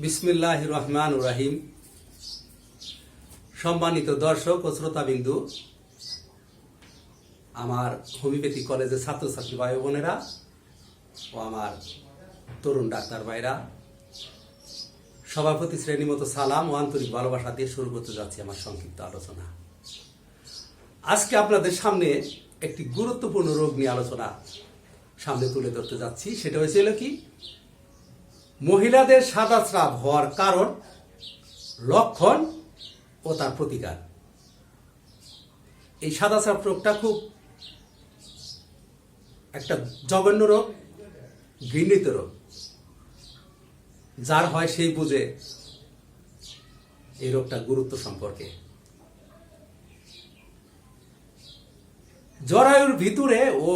বিসমিল্লাহ রহমান রাহিম। সম্মানিত দর্শক ও শ্রোতাবিন্দু, আমার হোমিওপ্যাথি কলেজের ছাত্রছাত্রী ভাই বোনেরা ও আমার তরুণ ডাক্তার ভাইরা সভাপতি শ্রেণি মতো সালাম ও আন্তরিক ভালোবাসা দিয়ে শুরু করতে যাচ্ছি আমার সংক্ষিপ্ত আলোচনা। আজকে আপনাদের সামনে একটি গুরুত্বপূর্ণ রোগ নিয়ে আলোচনা সামনে তুলে ধরতে যাচ্ছি। সেটা হয়েছিল কি? মহিলাদের সাদা স্রাব হওয়ার কারণ, লক্ষণ ও তার প্রতিকার। এই সাদা স্রাব রোগটা খুব একটা জঘন্য রোগ, ঘৃণিত রোগ। যার হয় সেই বুঝে এই রোগটা গুরুত্ব সম্পর্কে। জরায়ুর ভিতরে ও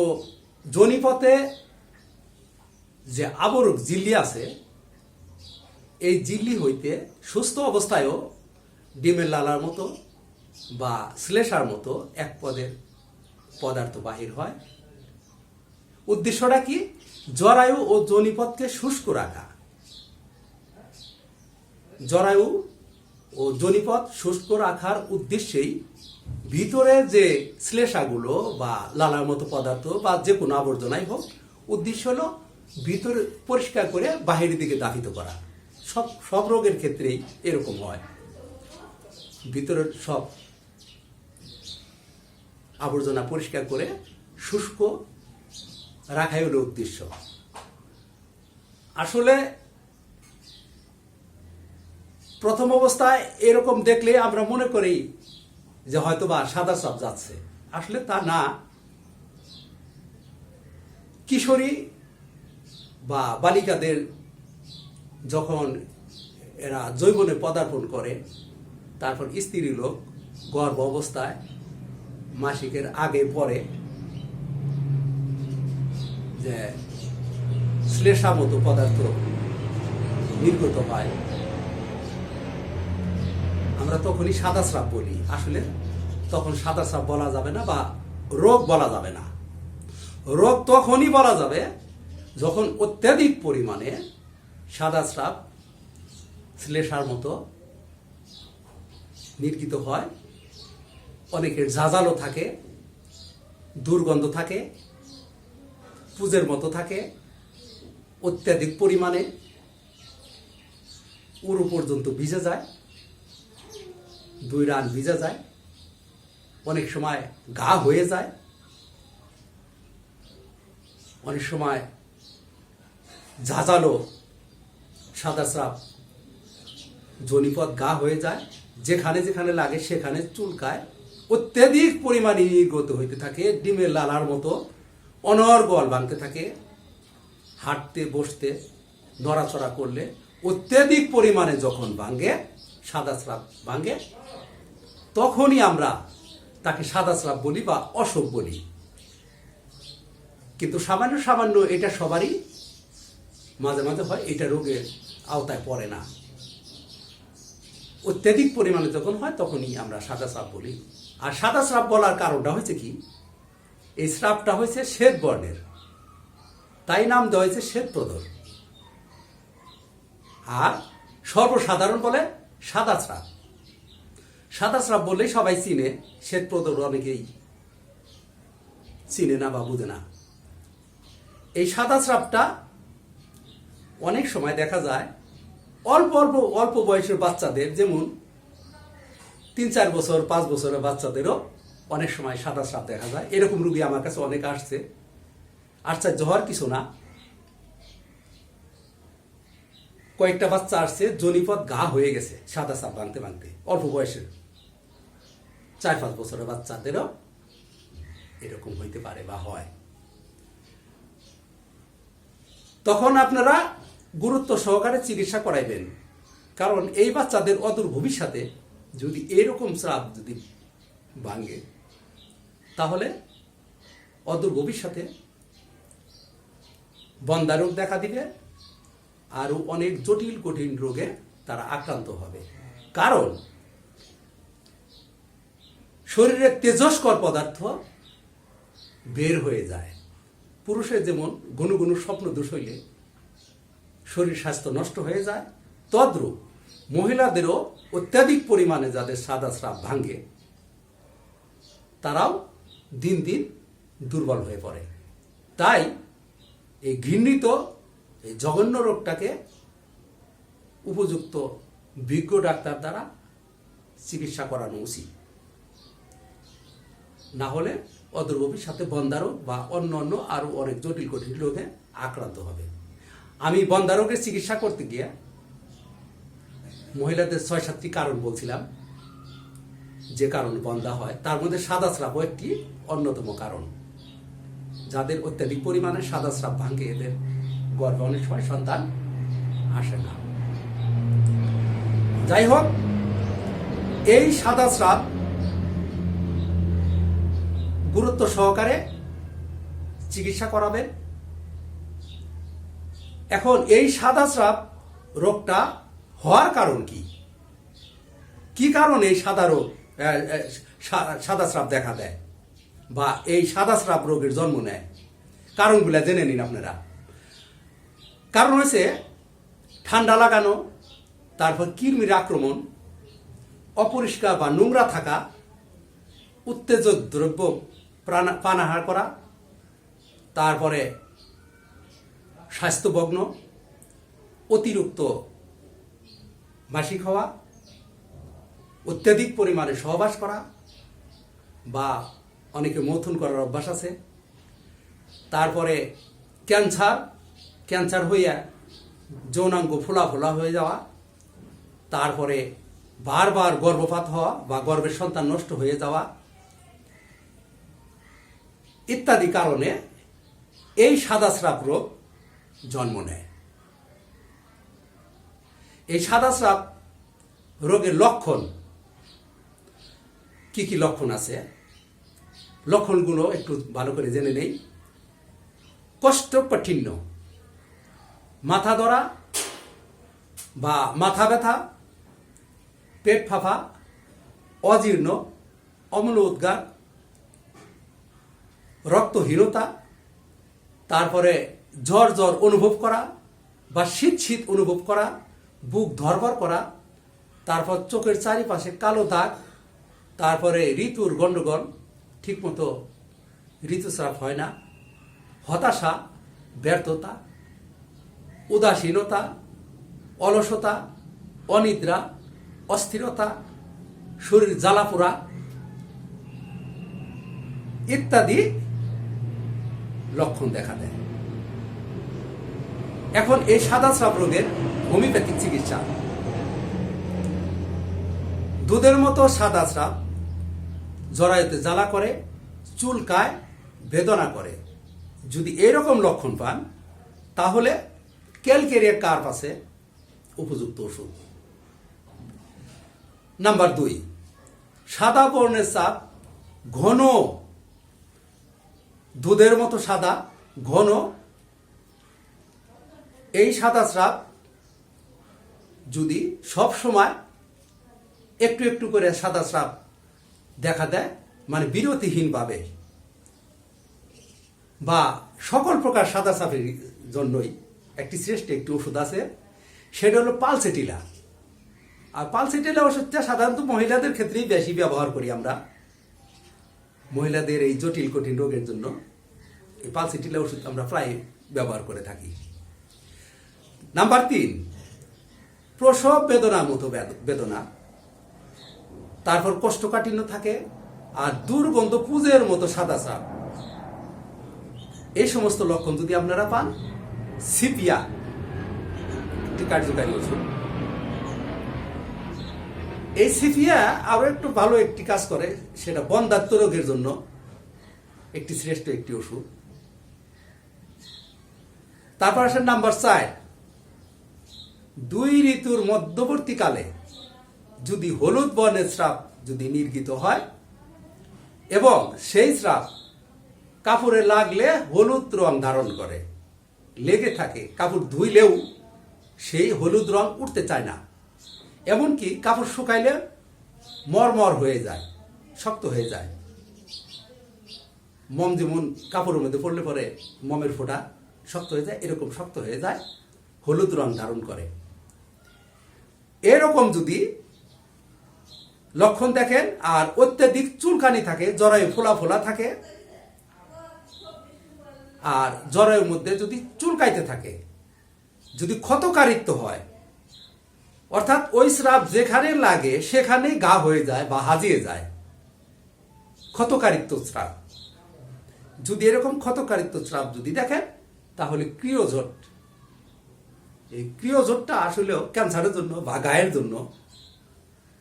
জনিপথে যে আবরক জিল্লি আছে এই জিল্লি হইতে সুস্থ অবস্থায়ও ডিমের লালার মতো বা শ্লেষার মতো এক পদের পদার্থ বাহির হয়। উদ্দেশ্যটা কি? জরায়ু ও জনিপথকে শুষ্ক রাখা। জরায়ু ও জনিপথ শুষ্ক রাখার উদ্দেশ্যেই ভিতরে যে শ্লেষাগুলো বা লালার মতো পদার্থ বা যে কোনো আবর্জনাই হোক, উদ্দেশ্য হলো ভিতরে পরিষ্কার করে বাহিরের দিকে দাহিত করা। সব সব রোগের ক্ষেত্রেই এরকম হয়। ভিতরের সব আবর্জনা পরিষ্কার করে শুষ্ক রাখাই হলো উদ্দেশ্য। আসলে প্রথম অবস্থায় এরকম দেখলে আমরা মনে করি যে হয়তো বা সাদা সাপ যাচ্ছে। আসলে তা না। কিশোরী বা বালিকাদের যখন এরা জৈবনে পদার্পণ করে, তারপর স্ত্রী লোক গর্ভ অবস্থায় মাসিকের আগে পরে যে শ্লেষা মতো পদার্থ নির্গত হয়। আমরা তখনই সাদা স্রাব বলি। আসলে তখন সাদা স্রাব বলা যাবে না বা রোগ বলা যাবে না। রোগ তখনই বলা যাবে যখন অত্যাধিক পরিমাণে সাদা স্রাব শ্লেষার মতো নির্গিত হয়। অনেকের ঝাঁঝালো থাকে, দুর্গন্ধ থাকে, পুজের মতো থাকে, অত্যাধিক পরিমাণে উরু পর্যন্ত ভিজে যায়, দুই রান ভিজে যায়, অনেক সময় গা হয়ে যায়, অনেক সময় ঝাঁঝালো সাদা স্রাব। জনিপথ গা হয়ে যায়, যেখানে যেখানে লাগে সেখানে চুলকায়। অত্যাধিক পরিমাণে নির্গত হইতে থাকে, ডিমের লালার মতো অনর্গল ভাঙতে থাকে। হাঁটতে, বসতে, নড়াচড়া করলে অত্যাধিক পরিমাণে যখন ভাঙে, সাদা স্রাব ভাঙে, তখনই আমরা তাকে সাদা স্রাব বলি বা অশোক বলি। কিন্তু সামান্য সামান্য এটা সবারই মাঝে মাঝে হয়, এটা রোগের আওতায় পড়ে না। অত্যাধিক পরিমাণে যখন হয়, তখনই আমরা সাদা স্রাব বলি। আর সাদা স্রাব বলার কারণটা হয়েছে কি? এই স্রাবটা হয়েছে শ্বেত বর্ণের। তাই নাম দেওয়া হয়েছে শ্বেত প্রদর আর সর্বসাধারণ বলে সাদা স্রাব। সাদা স্রাব বললেই সবাই চিনে, শ্বেত প্রদর অনেকেই চিনে না বা বুঝে না। এই সাদা স্রাবটা অনেক সময় দেখা যায় অল্প অল্প অল্প বয়সের বাচ্চাদের, যেমন তিন, চার বছর, পাঁচ বছরের বাচ্চাদেরও অনেক সময় সাদা সাপ দেখা যায়। এরকম রুগী আমার কাছে অনেক আসছে। আশ্চর্য হওয়ার কিছু না। কয়েকটা বাচ্চা আসছে, জনিপথ গা হয়ে গেছে সাদা সাপ ভাঙতে ভাঙতে অল্প বয়সের। চার, পাঁচ বছরের বাচ্চাদেরও এরকম হইতে পারে বা হয়। তখন আপনারা গুরুত্ব সহকারে চিকিৎসা করাইবেন। কারণ এই বাচ্চাদের অদূর ভবিষ্যতে যদি এরকম স্রাব যদি ভাঙে, তাহলে অদূর ভবিষ্যতে বন্দা রোগ দেখা দিবে আরও অনেক জটিল, কঠিন রোগে তারা আক্রান্ত হবে। কারণ শরীরের তেজস্কর পদার্থ বের হয়ে যায়। পুরুষের যেমন ঘন ঘন স্বপ্ন দোষ হইলে শরীর স্বাস্থ্য নষ্ট হয়ে যায়। তদ্রূপ মহিলাদেরও অত্যাধিক পরিমাণে যাদের সাদা স্রাব ভাঙ্গে তারাও দিন দিন দুর্বল হয়ে পড়ে। তাই এই ঘৃণিত, এই জঘন্য রোগটাকে উপযুক্ত বিজ্ঞ ডাক্তার দ্বারা চিকিৎসা করানো উচিত। না হলে অদূর সাথে বন্ধারোগ বা অন্য অন্য আরও অনেক জটিল কঠিন রোগে আক্রান্ত হবে। আমি বন্ধারোগের চিকিৎসা করতে গিয়ে মহিলাদের ছয় সাতটি কারণ বলছিলাম। যে কারণ বন্ধা হয়, তার মধ্যে সাদা স্রাবও একটি অন্যতম কারণ। যাদের অত্যাধিক পরিমাণে সাদা স্রাব ভাঙে, এদের গর্ভে অনেক সময় সন্তান আসে না। যাই হোক, এই সাদা স্রাব গুরুত্ব সহকারে চিকিৎসা করাবেন। এখন এই সাদা স্রাব রোগটা হওয়ার কারণ কি? কি কারণে এই সাদা রোগ সাদা স্রাব দেখা দেয়? বা এই সাদা স্রাব রোগের জন্ম নেয়? কারণগুলো জেনে নিন আপনারা। কারণ হয়েছে, ঠান্ডা লাগানো, তারপর কৃমির আক্রমণ, অপরিষ্কার বা নোংরা থাকা, উত্তেজক দ্রব্য পানাহার করা, তারপরে স্বাস্থ্যভগ্ন অতিরিক্ত মাসিক হওয়া, অত্যাধিক পরিমাণে সহবাস করা বা অনেকে মথুন করার অভ্যাস আছে। তারপরে ক্যান্সার ক্যান্সার হইয়া যৌনাঙ্গ ফোলা ফোলা হয়ে যাওয়া, তারপরে বারবার গর্ভপাত হওয়া বা গর্ভের সন্তান নষ্ট হয়ে যাওয়া ইত্যাদি কারণে এই সাদা স্রাব রোগ জন্ম নেয়। এই সাদা স্রাব রোগের লক্ষণ কি কি লক্ষণ আছে? লক্ষণগুলো একটু ভালো করে জেনে নেই। কষ্ট কোষ্ঠকাঠিন্য মাথা ধরা বা মাথা ব্যথা, পেট ফাঁপা অজীর্ণ, অম্ল উদ্গার, রক্তহীনতা, তারপরে জ্বর জ্বর অনুভব করা বা শীত শীত অনুভব করা, বুক ধরভর করা, তারপর চোখের চারিপাশে কালো দাগ, তারপরে ঋতুর গণ্ডগোল ঠিকমতো ঋতুস্রাব হয় না, হতাশা, ব্যর্থতা, উদাসীনতা, অলসতা, অনিদ্রা, অস্থিরতা, শরীর জ্বালাপোড়া ইত্যাদি লক্ষণ দেখা দেয়। এখন এই সাদা স্রাব রোগের হোমিওপ্যাথিক চিকিৎসা। দুধের মতো সাদা স্রাব জরায়ুতে জ্বালা করে, চুলকায়, বেদনা করে। যদি এরকম লক্ষণ পান, তাহলে ক্যালকেরিয়া কার্প আছে, উপযুক্ত ওষুধ। নাম্বার দুই, সাদা বর্ণের চাপ ঘন। দুধের মতো সাদা, ঘন এই সাদা স্রাব যদি সব সময় একটু একটু করে সাদা স্রাব দেখা দেয় মানে বিরতিহীনভাবে বা সকল প্রকার সাদা স্রাবের জন্যই একটি শ্রেষ্ঠ একটি ওষুধ আছে, সেটা হলো পালসেটিলা। আর পালসেটিলা ওষুধটা সাধারণত মহিলাদের ক্ষেত্রেই বেশি ব্যবহার করি আমরা। মহিলাদের এই জটিল কঠিন রোগের জন্য এই পালসেটিলা ওষুধ আমরা প্রায় ব্যবহার করে থাকি। নাম্বার তিন, প্রসব বেদনার মতো বেদ- বেদনা। তারপর কোষ্ঠকাঠিন্য থাকে আর দুর্গন্ধ পুজের মতো সাদা সাপ এই সমস্ত লক্ষণ যদি আপনারা পান, সিপিয়া, একটি কার্যকারী ওষুধ। এই সিপিয়া আরও একটু ভালো একটি কাজ করে, সেটা বন্ধাত্ম রোগের জন্য একটি শ্রেষ্ঠ একটি ওষুধ। তারপর আসেন নাম্বার চার দুই ঋতুর মধ্যবর্তীকালে যদি হলুদ বর্ণের স্রাব যদি নির্গিত হয়, এবং সেই স্রাব কাপড়ে লাগলে হলুদ রং ধারণ করে, লেগে থাকে, কাপড় ধুইলেও সেই হলুদ রং উঠতে চায় না। এমনকি কাপড় শুকাইলে মরমর হয়ে যায়, শক্ত হয়ে যায়। মম যেমন কাপড়ের মধ্যে পড়লে পরে মমের ফোঁটা শক্ত হয়ে যায়, এরকম শক্ত হয়ে যায়, হলুদ রং ধারণ করে। এরকম যদি লক্ষণ দেখেন আর অত্যাধিক চুলকানি থাকে, জরায়ু ফোলা ফোলা থাকে, আর জরায়ুর মধ্যে যদি চুলকাইতে থাকে, যদি ক্ষতকারিত্ব হয়, অর্থাৎ ওই স্রাব যেখানে লাগে সেখানেই গা হয়ে যায় বা হাজিয়ে যায়। ক্ষতকারিত্ব স্রাব। যদি এরকম ক্ষতকারিত্ব স্রাব যদি দেখেন, তাহলে ক্রিয়োজট এই ক্রিয়োজটটা আসলেও ক্যান্সারের জন্য বা গায়ের জন্য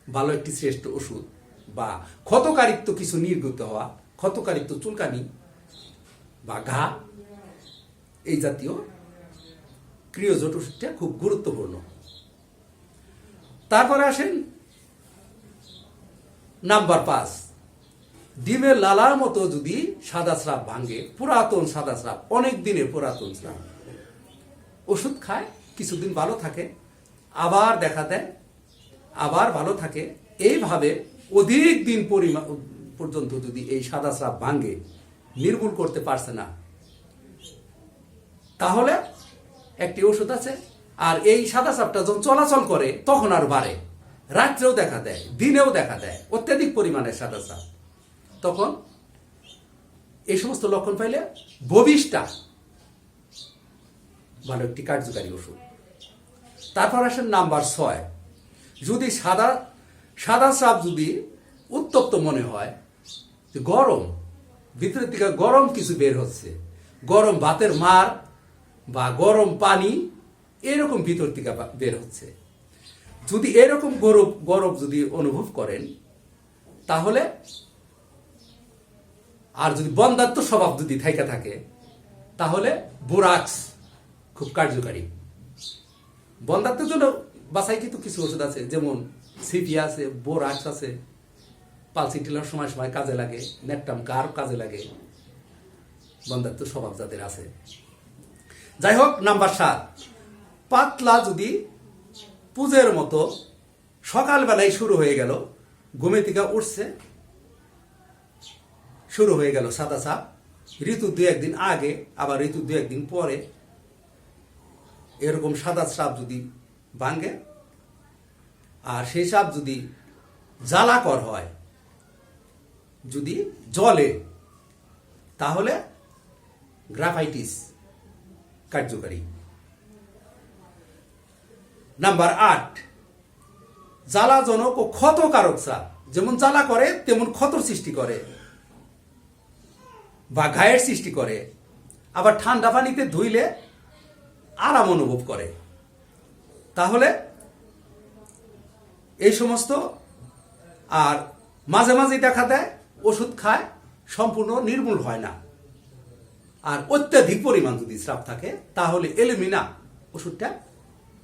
ভালো একটি শ্রেষ্ঠ ওষুধ বা ক্ষতকারিত্ব কিছু নির্গত হওয়া, ক্ষতকারিত্ব চুলকানি বা ঘা, এই জাতীয় ক্রিয়োজট ওষুধটা খুব গুরুত্বপূর্ণ। তারপরে আসেন নাম্বার পাঁচ। ডিমের লালার মতো যদি সাদা স্রাব ভাঙে, পুরাতন সাদা স্রাব, অনেক দিনের পুরাতন স্রাব, ওষুধ খায় কিছুদিন ভালো থাকে, আবার দেখা দেয়, আবার ভালো থাকে। এইভাবে অধিক দিন পরিমা, পর্যন্ত যদি এই সাদা স্রাব ভাঙে, নির্মূল করতে পারছে না, তাহলে একটি ওষুধ আছে, আর এই সাদা সাপটা যখন চলাচল করে, তখন আর বাড়ে। রাত্রেও দেখা দেয়, দিনেও দেখা দেয়, অত্যাধিক পরিমাণে সাদা সাপ তখন এই সমস্ত লক্ষণ পাইলে ববিষ্টা ভালো একটি কার্যকারী ওষুধ। তারপর আসেন নাম্বার ছয়। যদি সাদা সাদা সাপ যদি উত্তপ্ত মনে হয় গরম, ভিতরের দিকে গরম কিছু বের হচ্ছে, গরম ভাতের মার বা গরম পানি, এরকম ভিতর থেকে বের হচ্ছে। যদি এরকম গরম গরম যদি অনুভব করেন, তাহলে আর যদি বন্ধাত্ম স্বভাব যদি থাইকা থাকে, তাহলে বোরাক্স খুব কার্যকারী। বন্ধাত্মের জন্য বাসায় কিন্তু কিছু ওষুধ আছে, যেমন সিপি আছে বোরাক্স আছে পালসি টিলার সময় সময় কাজে লাগে নেকটাম কার কাজে লাগে। বন্ধাত্ম স্বভাব যাদের আছে। যাই হোক, নাম্বার সাত। পাতলা যদি পুজের মতো সকালবেলায় শুরু হয়ে গেল ঘুমে থেকে উঠছে, শুরু হয়ে গেল সাদা সাপ ঋতু দু একদিন আগে, আবার ঋতু দু একদিন পরে এরকম সাদা সাপ যদি ভাঙ্গে আর সেই সাপ যদি জ্বালাকর হয়, যদি জলে তাহলে গ্রাফাইটিস কার্যকারী। নাম্বার আট, জ্বালাজনক ও ক্ষতকারক সাপ যেমন জ্বালা করে, তেমন ক্ষতর সৃষ্টি করে, বা ঘায়ের সৃষ্টি করে। আবার ঠান্ডা পানিতে ধুইলে আরাম অনুভব করে। তাহলে এই সমস্ত আর মাঝে মাঝে দেখা দেয়, ওষুধ খায়, সম্পূর্ণ নির্মূল হয় না। আর অত্যাধিক পরিমাণ যদি স্রাব থাকে, তাহলে এলিমিনা ওষুধটা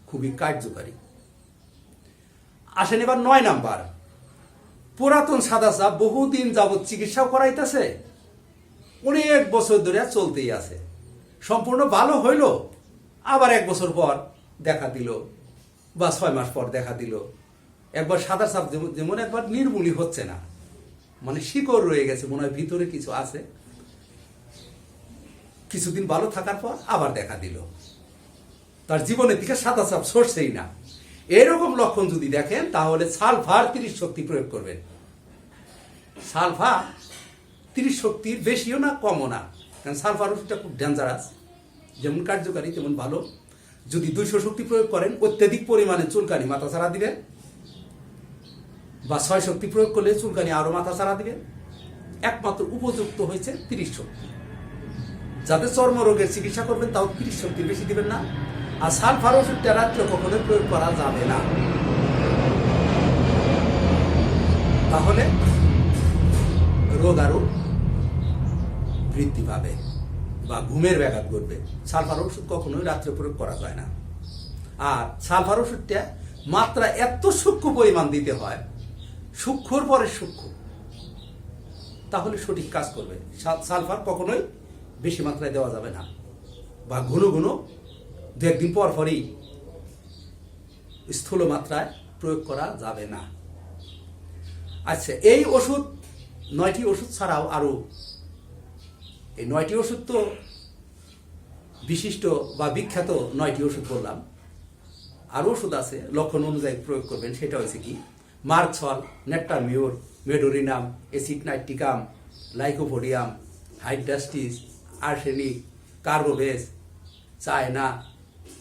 খুবই কার্যকারী। আসেন এবার নয় নাম্বার। পুরাতন সাদা সাপ বহুদিন যাবৎ চিকিৎসাও করাইতেছে। অনেক বছর ধরে চলতেই আছে। সম্পূর্ণ ভালো হইল? আবার এক বছর পর দেখা দিল, বা ছয় মাস পর দেখা দিল। একবার সাদা সাপ যেমন- একবার নির্মূলই হচ্ছে না। মানে শিকড় রয়ে গেছে, মনে হয় ভিতরে কিছু আছে। কিছুদিন ভালো থাকার পর আবার দেখা দিল। তার জীবনের দিকে সাদা সাপ সরছেই না। এরকম লক্ষণ যদি দেখেন, তাহলে সালফার তিরিশ শক্তি প্রয়োগ করবেন। সালফা তিরিশ শক্তির বেশিও না, কমও না। কারণ সালফার ওষুধটা খুব ডেঞ্জারাস যেমন কার্যকারী, তেমন ভালো। যদি দুইশো শক্তি প্রয়োগ করেন, অত্যাধিক পরিমাণে চুলকানি মাথা ছাড়া দিবেন বা ছয় শক্তি প্রয়োগ করলে চুলকানি আরও মাথা ছাড়া দিবেন একমাত্র উপযুক্ত হয়েছে তিরিশ শক্তি। যাদের চর্ম রোগের চিকিৎসা করবেন, তাও তিরিশ শক্তির বেশি দিবেন না। আর সালফার ওষুধটা রাত্রে কখনো প্রয়োগ করা যাবে না। তাহলে রোগ আরও বৃদ্ধি পাবে। বা ঘুমের ব্যাঘাত ঘটবে। সালফার ওষুধ কখনোই রাত্রে প্রয়োগ করা যায় না। আর সালফার ওষুধটা মাত্রা এত সূক্ষ্ম পরিমাণ দিতে হয়, সূক্ষ্মর পরে সূক্ষ্ম। তাহলে সঠিক কাজ করবে। সালফার কখনোই বেশি মাত্রায় দেওয়া যাবে না। বা ঘন ঘন দু একদিন পর পরই স্থূল মাত্রায় প্রয়োগ করা যাবে না। আচ্ছা এই ওষুধ, নয়টি ওষুধ ছাড়াও আরও এই নয়টি ওষুধ তো বিশিষ্ট বা বিখ্যাত নয়টি ওষুধ বললাম। আর ওষুধ আছে, লক্ষণ অনুযায়ী প্রয়োগ করবেন, সেটা হচ্ছে কি? Merc sol natrum mur medorrhinum acid nitricum lycopodium hydrastis, arsenic carbo veg China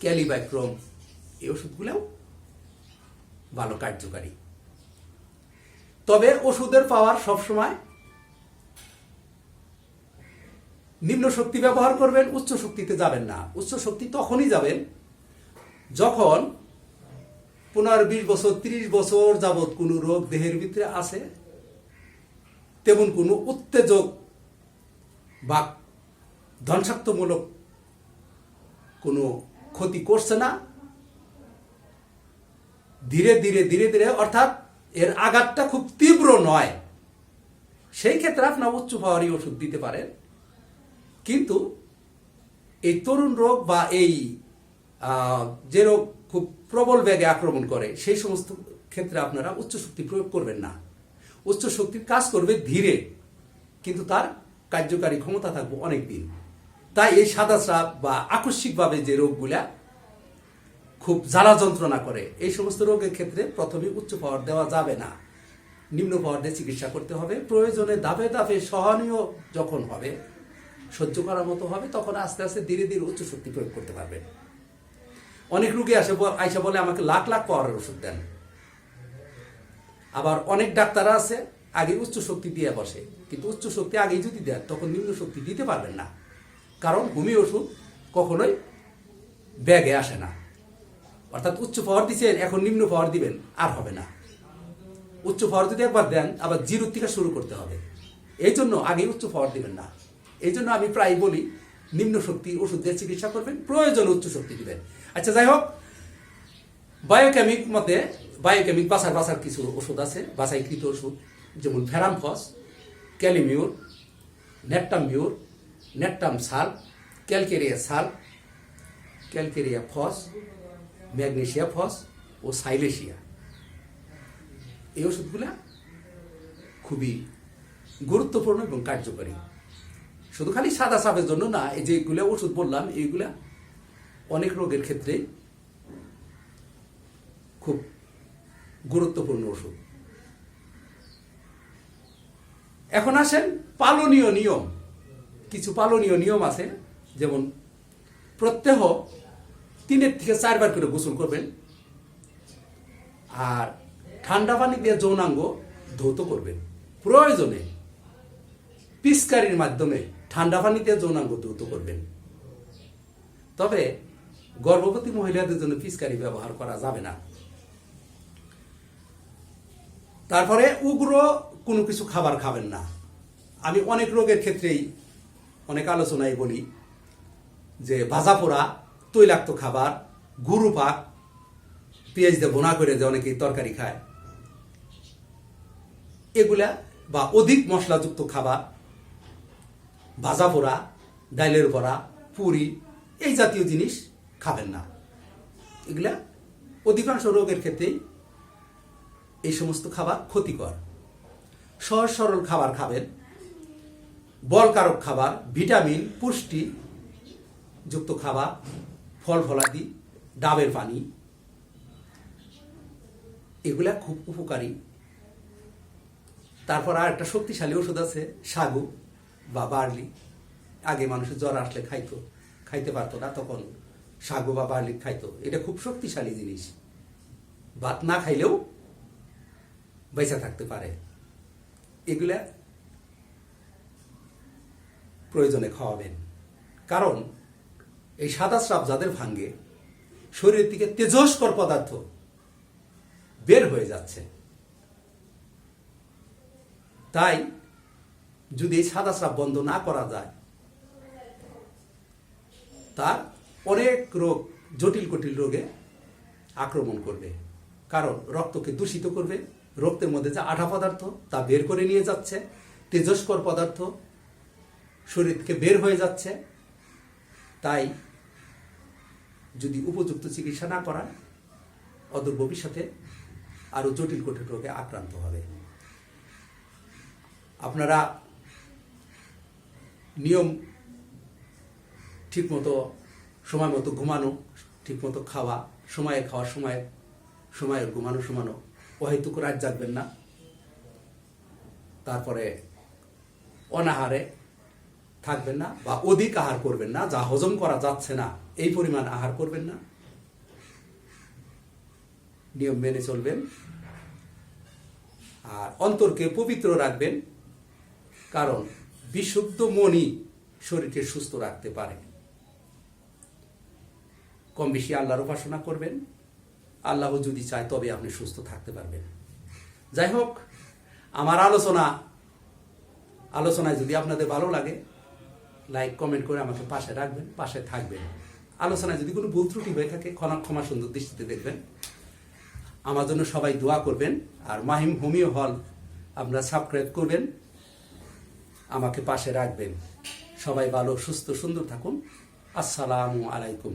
kali bichrom এই ওষুধগুলোও ভালো কার্যকারী। তবে ওষুধের পাওয়ার সবসময় নিম্ন শক্তি ব্যবহার করবেন, উচ্চ শক্তিতে যাবেন না। উচ্চ শক্তি তখনই যাবেন যখন পনেরো, বিশ বছর, ত্রিশ বছর যাবৎ কোনো রোগ দেহের ভিতরে আছে তেমন কোনো উত্তেজক বা ধ্বংসাত্মমূলক কোনো ক্ষতি করছে না। ধীরে ধীরে ধীরে ধীরে, অর্থাৎ এর আঘাতটা খুব তীব্র নয়। সেই ক্ষেত্রে আপনার উচ্চ পাওয়ারই ওষুধ দিতে পারেন। কিন্তু এই তরুণ রোগ বা এই যে রোগ খুব প্রবল বেগে আক্রমণ করে, সেই সমস্ত ক্ষেত্রে আপনারা উচ্চ শক্তি প্রয়োগ করবেন না। উচ্চ শক্তির কাজ করবে ধীরে, কিন্তু তার কার্যকারী ক্ষমতা থাকবে অনেক দিন তাই এই সাদা স্রাব বা আকস্মিকভাবে যে রোগগুলা খুব জ্বালা যন্ত্রণা করে, এই সমস্ত রোগের ক্ষেত্রে প্রথমে উচ্চ পাওয়ার দেওয়া যাবে না। নিম্ন পাওয়ার দিয়ে চিকিৎসা করতে হবে। প্রয়োজনে ধাপে ধাপে সহনীয় যখন হবে সহ্য করার মতো হবে, তখন আস্তে আস্তে ধীরে ধীরে উচ্চ শক্তি প্রয়োগ করতে পারবেন অনেক রুগী আসে আইসা বলে, আমাকে লাখ লাখ পাওয়ারের ওষুধ দেন। আবার অনেক ডাক্তাররা আছে, আগে উচ্চ শক্তি দিয়ে বসে, কিন্তু উচ্চ শক্তি আগেই যদি দেন, তখন নিম্ন শক্তি দিতে পারবেন না। কারণ ভূমি ওষুধ কখনোই ব্যাগে আসে না। অর্থাৎ উচ্চ পাওয়ার দিচ্ছেন, এখন নিম্ন পাওয়ার দিবেন, আর হবে না। উচ্চ পাওয়ার যদি একবার দেন, আবার জিরো থেকে শুরু করতে হবে। এই জন্য আগে উচ্চ পাওয়ার দিবেন না। এই জন্য আমি প্রায় বলি, নিম্ন শক্তি ওষুধ দিয়ে চিকিৎসা করবেন, প্রয়োজন উচ্চ শক্তি দিবেন। আচ্ছা যাই হোক বায়োকেমিক মতে বায়োকেমিক বাসার বাসার কিছু ওষুধ আছে বাসাইকৃত ওষুধ, যেমন ফেরামফস, ক্যালিমিউর নেট্টামিউর নেট্টাম সাল ক্যালকেরিয়া সাল ক্যালকেরিয়া ফস ম্যাগনেশিয়া ফস ও সাইলেশিয়া। এই ওষুধগুলা খুবই গুরুত্বপূর্ণ এবং কার্যকরী। শুধু খালি সাদা সাপের জন্য না, এই যেগুলো ওষুধ বললাম এইগুলা অনেক রোগের ক্ষেত্রে খুব গুরুত্বপূর্ণ ওষুধ। এখন আসেন পালনীয় নিয়ম। কিছু পালনীয় নিয়ম আছে, যেমন প্রত্যহ তিনের থেকে চারবার করে গোসল করবেন, আর ঠান্ডা পানি দিয়ে যৌনাঙ্গ ধৌত করবেন। প্রয়োজনে পিস্কারির মাধ্যমে ঠান্ডা পানিতে যৌনাঙ্গ ধৌত করবেন। তবে গর্ভবতী মহিলাদের জন্য পিস্কারি ব্যবহার করা যাবে না। তারপরে উগ্র কোনো কিছু খাবার খাবেন না। আমি অনেক রোগের ক্ষেত্রেই অনেক আলোচনায় বলি যে ভাজা পোড়া, তৈলাক্ত খাবার গুরু পাক, পেঁয়াজ দিয়ে বোনা করে যে অনেকেই তরকারি খায়। এগুলা বা অধিক মশলাযুক্ত খাবার ভাজা পোড়া, ডাইলের বড়া, পুরি, এই জাতীয় জিনিস খাবেন না। এগুলা অধিকাংশ রোগের ক্ষেত্রেই এই সমস্ত খাবার ক্ষতিকর। সহজ সরল খাবার খাবেন। বলকারক খাবার, ভিটামিন, পুষ্টি যুক্ত খাবার, ফল ফলাদি, ডাবের পানি, এগুলা খুব উপকারী। তারপর আর একটা শক্তিশালী ওষুধ আছে, সাগু। বা বার্লি, আগে মানুষের জ্বর আসলে খাইতো, খাইতে পারতো না, তখন সাগু বা বার্লি খাইতো। এটা খুব শক্তিশালী জিনিস। ভাত না খাইলেও বেঁচে থাকতে পারে। এগুলা প্রয়োজনে খাওয়াবেন। কারণ এই সাদা স্রাব যাদের ভাঙ্গে, শরীরের থেকে তেজস্কর পদার্থ বের হয়ে যাচ্ছে। তাই যদি এই সাদা স্রাব বন্ধ না করা যায়, তার অনেক রোগ, জটিল কটিল রোগে আক্রমণ করবে। কারণ রক্তকে দূষিত করবে, রক্তের মধ্যে যে আঠা পদার্থ, তা বের করে নিয়ে যাচ্ছে, তেজস্কর পদার্থ শরীর থেকে বের হয়ে যাচ্ছে। তাই যদি উপযুক্ত চিকিৎসা না করান অদূর ভবিষ্যতে আরও জটিল কঠিন রোগে আক্রান্ত হবে। আপনারা নিয়ম ঠিকমতো, সময় মতো ঘুমানো, ঠিকমতো খাওয়া, সময়ে খাওয়া, সময়ে সময়ে ঘুমানো, সমানো। অহেতুক রাত জাগবেন না। তারপরে অনাহারে থাকবেন না বা অধিক আহার করবেন না, যা হজম করা যাচ্ছে না, এই পরিমাণ আহার করবেন না। নিয়ম মেনে চলবেন। আর অন্তরকে পবিত্র রাখবেন। কারণ বিশুদ্ধ মনই শরীরকে সুস্থ রাখতে পারে। কম বেশি আল্লাহর উপাসনা করবেন। আল্লাহ যদি চায় তবে আপনি সুস্থ থাকতে পারবেন। যাই হোক, আমার আলোচনা, আলোচনায় যদি আপনাদের ভালো লাগে লাইক কমেন্ট করে আমাকে পাশে রাখবেন, পাশে থাকবেন। আলোচনায় যদি কোনো ভুল ত্রুটি হয়ে থাকে, ক্ষমা ক্ষমা সুন্দর দৃষ্টিতে দেখবেন। আমার জন্য সবাই দোয়া করবেন। আর মাহিম হোমিও হল, আপনারা সাবস্ক্রাইব করবেন। আমাকে পাশে রাখবেন। সবাই ভালো সুস্থ সুন্দর থাকুন। আসসালামু আলাইকুম।